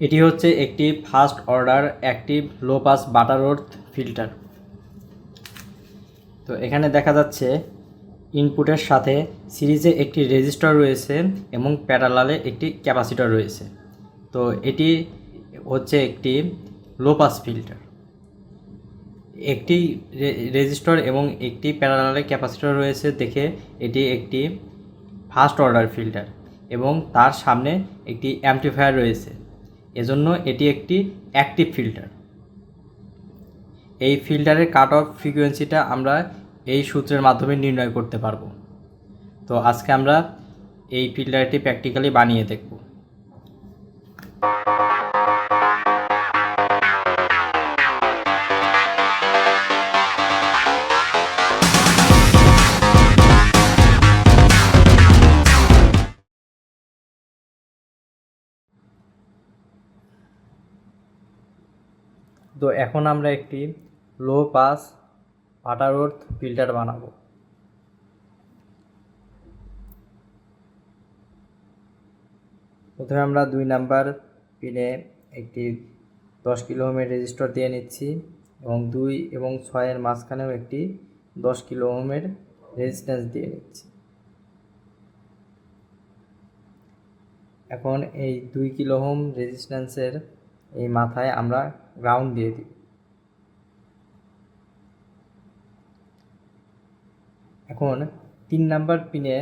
এটি হচ্ছে একটি first order active low pass Butterworth filter. তো এখানে দেখা যাচ্ছে ইনপুটের সাথে সিরিজে একটি রেজিস্টার রয়েছে এবং প্যারালালে একটি ক্যাপাসিটর রয়েছে। তো এটি হচ্ছে একটি লো পাস ফিল্টার। একটি রেজিস্টার এবং একটি প্যারালালে ক্যাপাসিটর রয়েছে দেখে এটি একটি ফার্স্ট অর্ডার ফিল্টার এবং তার সামনে একটি অ্যাম্পলিফায়ার রয়েছে। এজন্য এটি একটি অ্যাক্টিভ ফিল্টার এই ফিল্টারের কাট অফ ফ্রিকোয়েন্সিটা আমরা এই সূত্রের মাধ্যমে নির্ণয় করতে পারব। তো আজকে আমরা এই ফিল্টারটি প্র্যাকটিক্যালি বানিয়ে দেখব। তো এখন আমরা একটি লো পাস বাটারওর্থ ফিল্টার বানাবো। প্রথমে আমরা দুই নাম্বার পিনে একটি দশ কিলো ওহমের রেজিস্টার দিয়ে নিচ্ছি এবং দুই এবং ছয়ের মাঝখানেও একটি দশ কিলো ওহমের রেজিস্ট্যান্স দিয়ে নিচ্ছি। এখন এই দুই কিলো ওহম রেজিস্ট্যান্সের এই মাথায় আমরা গ্রাউন্ড দিয়ে দিই। এখন তিন নাম্বার পিনে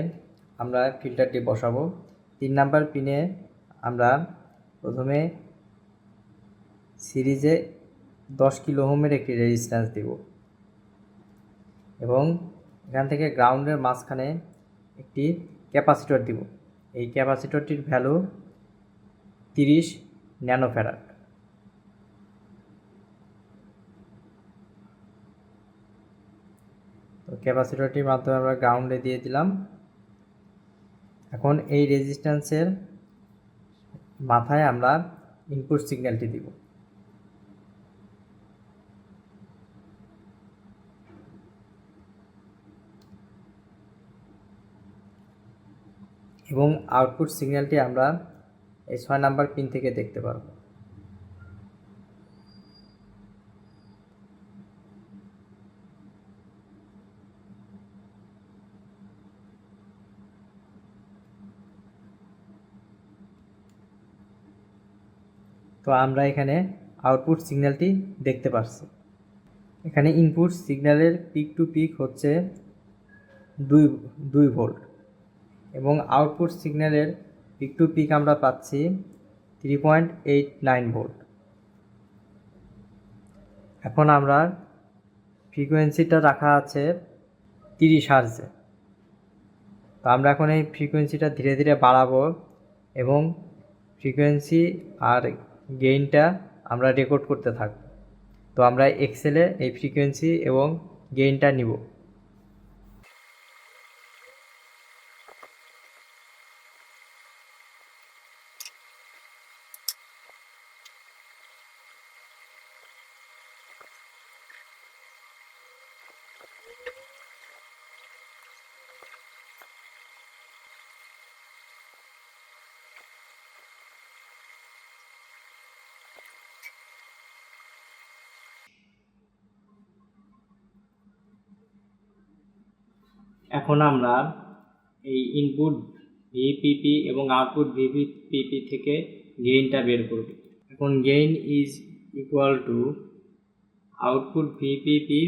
আমরা ফিল্টারটি বসাবো। তিন নাম্বার পিনে আমরা প্রথমে সিরিজে দশ কিলো ওহমের একটি রেজিস্ট্যান্স দেব। এবং এখান থেকে গ্রাউন্ডের মাঝখানে একটি ক্যাপাসিটর দিব। এই ক্যাপাসিটরটির ভ্যালু তিরিশ ন্যানোফ্যারাড তো ক্যাপাসিটরটির মাধ্যমে আমরা গ্রাউন্ডে দিয়ে দিলাম। এখন এই রেজিস্ট্যান্সের মাথায় আমরা ইনপুট সিগন্যালটি দিব। এবং আউটপুট সিগন্যালটি আমরা এই ছয় নাম্বার পিন থেকে দেখতে পারব। তো আমরা এখানে আউটপুট সিগন্যালটি দেখতে পাচ্ছি এখানে ইনপুট সিগন্যালের পিক টু পিক হচ্ছে দুই দুই ভোল্ট এবং আউটপুট সিগন্যালের পিক টু পিক আমরা পাচ্ছি three point eight nine volt এখন আমরা ফ্রিকোয়েন্সিটা রাখা আছে তিরিশ হার্জে তো আমরা এখন এই ফ্রিকোয়েন্সিটা ধীরে ধীরে বাড়াবো এবং ফ্রিকোয়েন্সি আর গেইনটা আমরা রেকর্ড করতে থাকব। তো আমরা এক্সেলে এই ফ্রিকোয়েন্সি এবং গেইনটা নিব। এখন আমরা এই ইনপুট ভিপিপি এবং আউটপুট ভিপিপি থেকে গেইনটা বের করব। এখন gain is equal to output VPP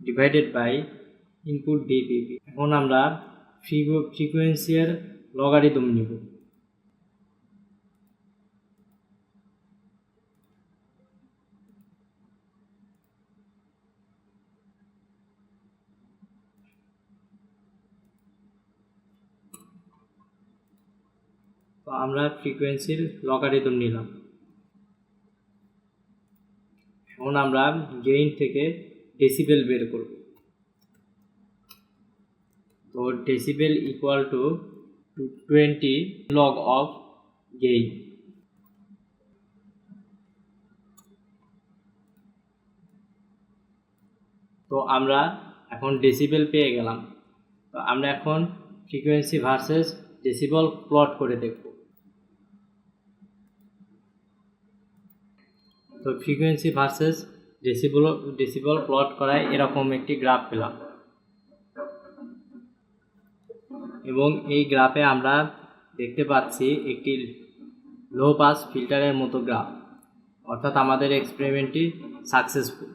divided by input VPP এখন আমরা ফ্রিকোয়েন্সিয়ার লগারিদম নিব। তো আমরা ফ্রিকোয়েন্সির লগারিদম নিলাম। এখন আমরা গেইন থেকে ডেসিবেল বের করব। তো decibel equal to twenty log of gain তো আমরা এখন ডেসিবেল পেয়ে গেলাম। তো আমরা এখন ফ্রিকোয়েন্সি ভার্সেস ডেসিবল প্লট করে দেখব। তো frequency versus decibel decibel plot করায় এরকম একটি গ্রাফ পেলাম। এবং এই গ্রাফে আমরা দেখতে পাচ্ছি একটি লো পাস ফিল্টারের মতো গ্রাফ অর্থাৎ আমাদের এক্সপেরিমেন্টটি সাকসেসফুল